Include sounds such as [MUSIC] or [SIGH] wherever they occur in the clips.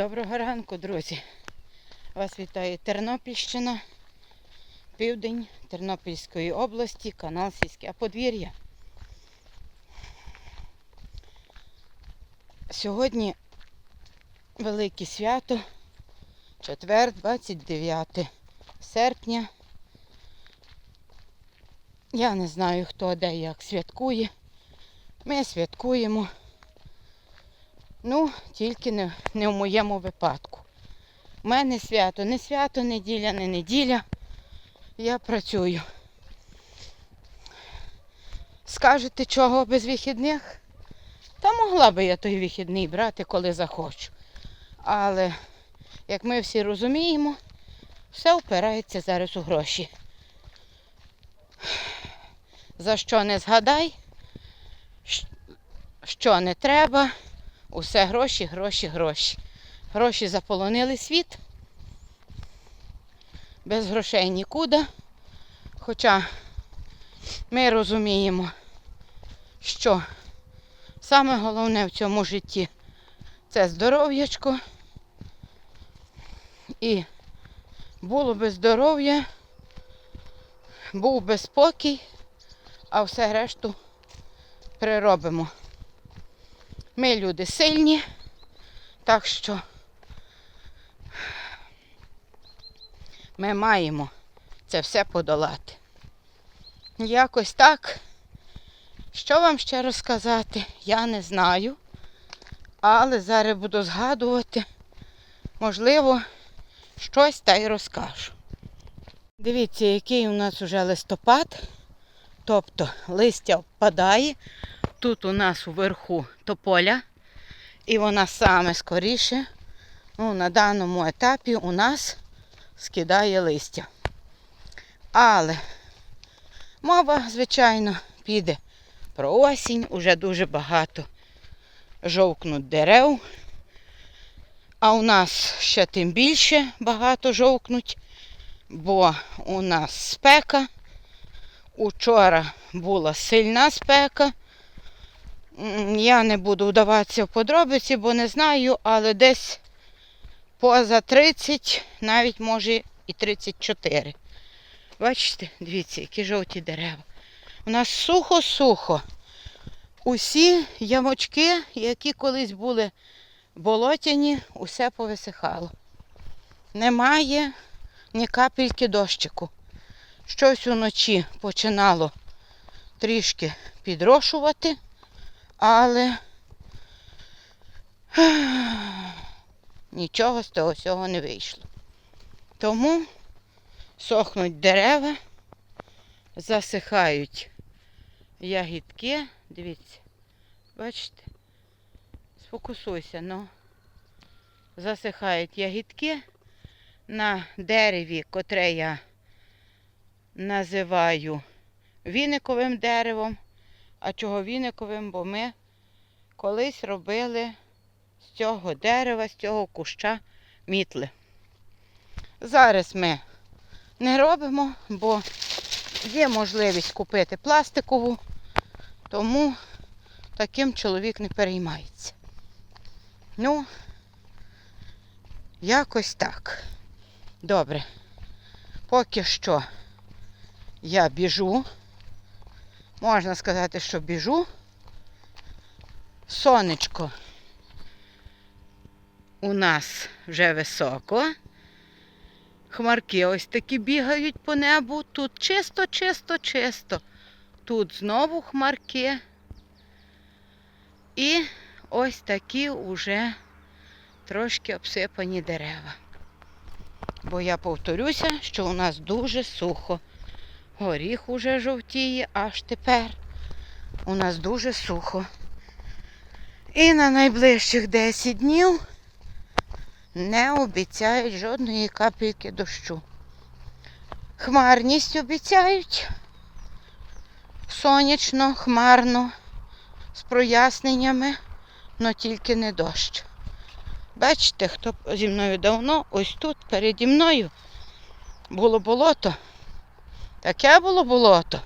Доброго ранку, друзі. Вас вітає Тернопільщина, південь Тернопільської області, канал Сільське подвір'я. Сьогодні велике свято, четвер, 29 серпня. Я не знаю, хто де як святкує. Ми святкуємо. Ну, тільки не, не в моєму випадку. У мене свято, не свято, неділя, не неділя. Я працюю. Скажете, чого без вихідних? Та могла би я той вихідний брати, коли захочу. Але, як ми всі розуміємо, все впирається зараз у гроші. За що не згадай, що не треба. Усе гроші, гроші, гроші. Гроші заполонили світ. Без грошей нікуди. Хоча ми розуміємо, що саме головне в цьому житті це здоров'ячко. І було би здоров'я, був би спокій, а все решту приробимо. Ми люди сильні, так що ми маємо це все подолати. Якось так. Що вам ще розказати, я не знаю. Але зараз буду згадувати, можливо, щось та й розкажу. Дивіться, який у нас уже листопад, тобто листя впадає. Тут у нас уверху тополя, і вона саме скоріше ну, на даному етапі у нас скидає листя. Але мова, звичайно, піде про осінь, уже дуже багато жовкнуть дерев. А у нас ще тим більше багато жовкнуть, бо у нас спека. Учора була сильна спека. Я не буду вдаватися в подробиці, бо не знаю, але десь поза 30, навіть може і 34. Бачите, дивіться, які жовті дерева. У нас сухо-сухо. Усі ямочки, які колись були болотяні, усе повисихало. Немає ні капельки дощику. Щось уночі починало трішки підрошувати але [SIGHS] нічого з того всього не вийшло. Тому сохнуть дерева, засихають ягідки. Дивіться, бачите? Сфокусуйся, ну. Засихають ягідки на дереві, котре я називаю віниковим деревом. А чого віниковим? Бо ми колись робили з цього дерева, з цього куща мітли. Зараз ми не робимо, бо є можливість купити пластикову, тому таким чоловік не переймається. Ну, якось так. Добре. Поки що я біжу. Можна сказати, що біжу. Сонечко у нас вже високо. Хмарки ось такі бігають по небу. Тут чисто, чисто, чисто. Тут знову хмарки. І ось такі уже трошки обсипані дерева. Бо я повторюся, що у нас дуже сухо. Горіх уже жовтіє аж тепер. У нас дуже сухо. І на найближчих 10 днів не обіцяють жодної капельки дощу. Хмарність обіцяють. Сонячно, хмарно, з проясненнями, але тільки не дощ. Бачите, хто зі мною давно, ось тут переді мною було болото. Таке було болото,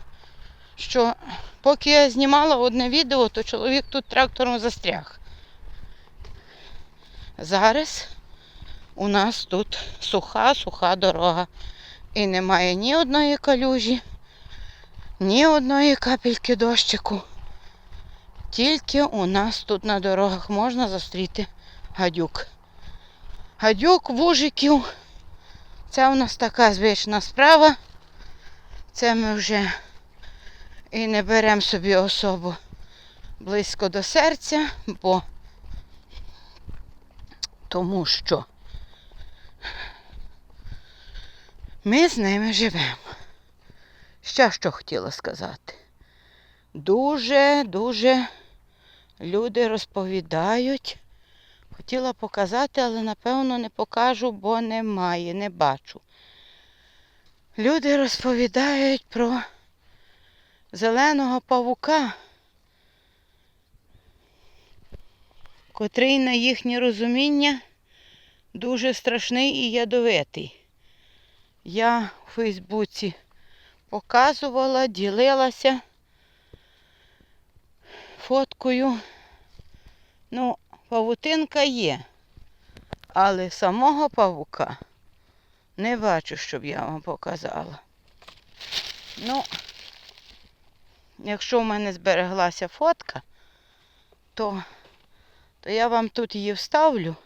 що поки я знімала одне відео, то чоловік тут трактором застряг. Зараз у нас тут суха, суха дорога. І немає ні одної калюжі, ні одної капельки дощику. Тільки у нас тут на дорогах можна зустріти гадюк. Гадюк, вужиків. Це у нас така звична справа. Це ми вже і не беремо собі особу близько до серця, бо тому що ми з ними живемо. Ще що хотіла сказати. Дуже-дуже люди розповідають. Хотіла показати, але напевно не покажу, бо немає, не бачу. Люди розповідають про зеленого павука, котрий на їхнє розуміння дуже страшний і ядовитий. Я у Фейсбуці показувала, ділилася фоткою. Ну, павутинка є, але самого павука не бачу, щоб я вам показала. Ну, якщо в мене збереглася фотка, то, то я вам тут її вставлю.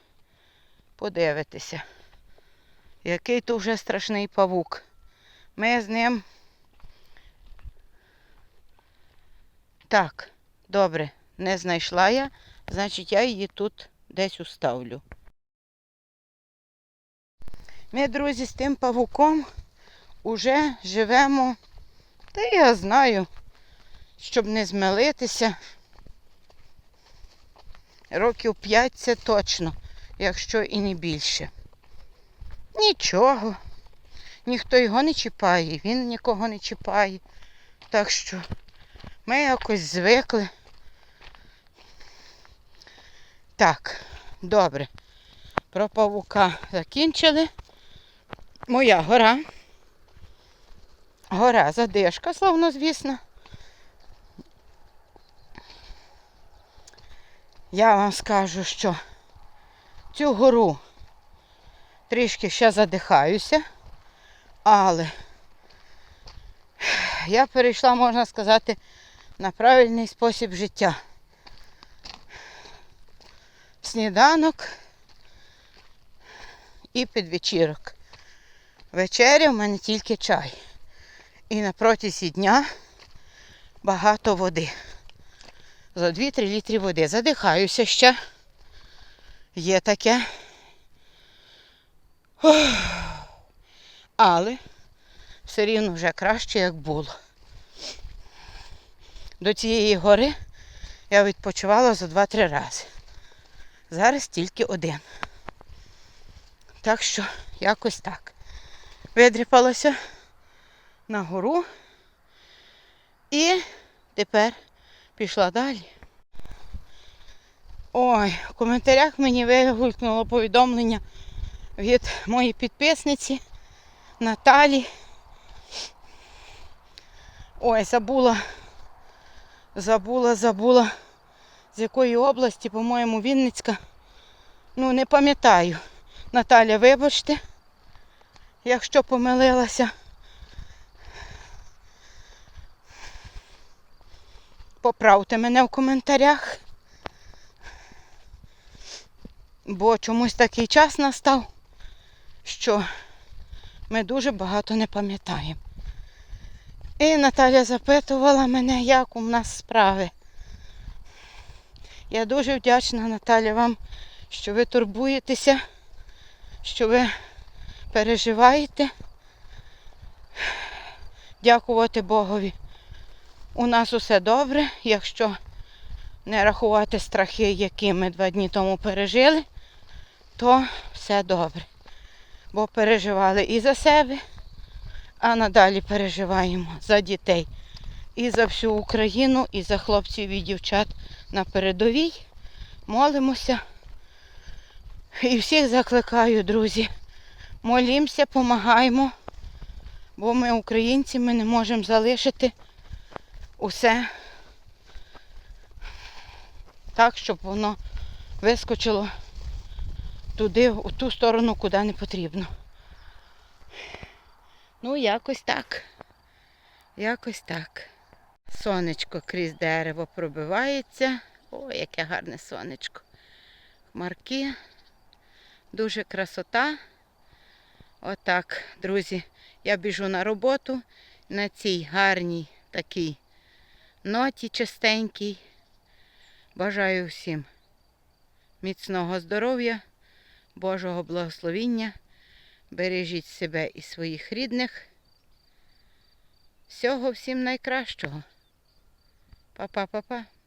Подивитися, який то вже страшний павук. Ми з ним. Так, добре, не знайшла я, значить я її тут десь уставлю. Ми, друзі, з тим павуком уже живемо, та я знаю, щоб не змилитися. Років п'ять це точно, якщо і не більше. Нічого. Ніхто його не чіпає, він нікого не чіпає. Так що ми якось звикли. Так, добре. Про павука закінчили. Моя гора. Гора задишка, словно звісно. Я вам скажу, що цю гору трішки ще задихаюся, але я перейшла, можна сказати, на правильний спосіб життя. Сніданок і підвечірок. Вечеря в мене тільки чай. І на протязі дня багато води. За 2-3 літри води. Задихаюся ще. Є таке. Але все рівно вже краще, як було. До цієї гори я відпочивала за 2-3 рази. Зараз тільки один. Так що якось так. Видріпалася на гору і тепер пішла далі. Ой, в коментарях мені вигулькнуло повідомлення від моєї підписниці Наталі. Ой, забула, забула, забула, з якої області, по-моєму, Вінницька. Ну, не пам'ятаю. Наталя, вибачте, якщо помилилася. Поправте мене в коментарях. Бо чомусь такий час настав, що ми дуже багато не пам'ятаємо. І Наталя запитувала мене, як у нас справи. Я дуже вдячна, Наталя, вам, що ви турбуєтеся, що ви переживаєте. Дякувати Богові. У нас усе добре, якщо не рахувати страхи, які ми два дні тому пережили, то все добре. Бо переживали і за себе, а надалі переживаємо за дітей. І за всю Україну, і за хлопців і дівчат на передовій. Молимося. І всіх закликаю, друзі. Молімося, помагаємо, бо ми українці, ми не можемо залишити усе так, щоб воно вискочило туди, у ту сторону, куди не потрібно. Ну, якось так. Якось так. Сонечко крізь дерево пробивається. О, яке гарне сонечко. Хмарки. Дуже красота. Отак, друзі, я біжу на роботу на цій гарній такій ноті чистенькій. Бажаю всім міцного здоров'я, Божого благословіння. Бережіть себе і своїх рідних. Всього всім найкращого. Па-па-па-па.